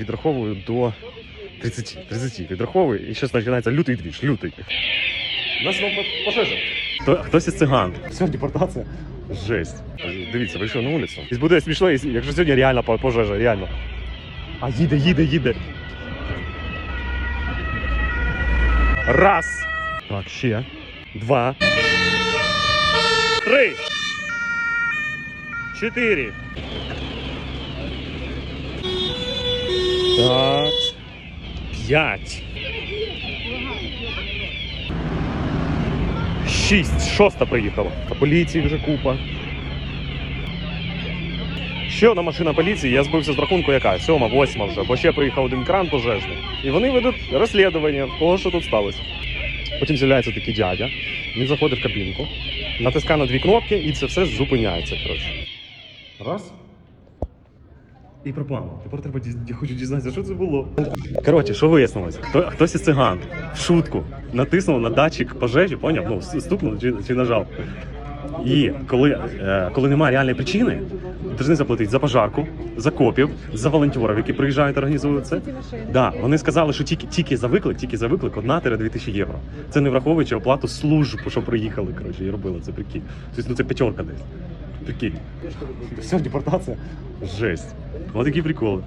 Відраховую до 30. 30 відраховую, і зараз починається лютий двіж, лютий. Нас вам пожежа. Хто, хтось із циган. Все, депортація. Жесть. Дивіться, вийшов на вулицю. І буде смішно, якщо сьогодні реально пожежа, реально. А їде, їде, їде. Раз. Так, ще. Два. Три. Чотири. Так. П'ять. Шість. Шоста приїхала. А поліції вже купа. Ще одна машина поліції, я збився з рахунку, яка? Сьома, восьма вже, бо ще приїхав один кран пожежний. І вони ведуть розслідування, кого що тут сталося. Потім з'являється такий дядя, він заходить в кабінку, натискає на дві кнопки, і це все зупиняється. Коротше. Раз. І пропало. Тепер треба діз- я хочу дізнатися, що це було. Коротше, що вияснилось? Хто, хтось із циган в шутку натиснув на датчик пожежі, поняв? Ну, стукнув чи, чи нажав. І коли, е, коли немає реальної причини, повинні заплатити за пожарку, за копів, за волонтерів, які приїжджають організують це. Да, вони сказали, що тільки, тільки за виклик, тільки за виклик 1-2 тисячі євро. Це не враховуючи оплату служб, що приїхали, коротше, і робили це прикинь. Тобто, ну це п'ятерка десь. Прикинь. Все, депортация. Жесть. Вот такие приколи.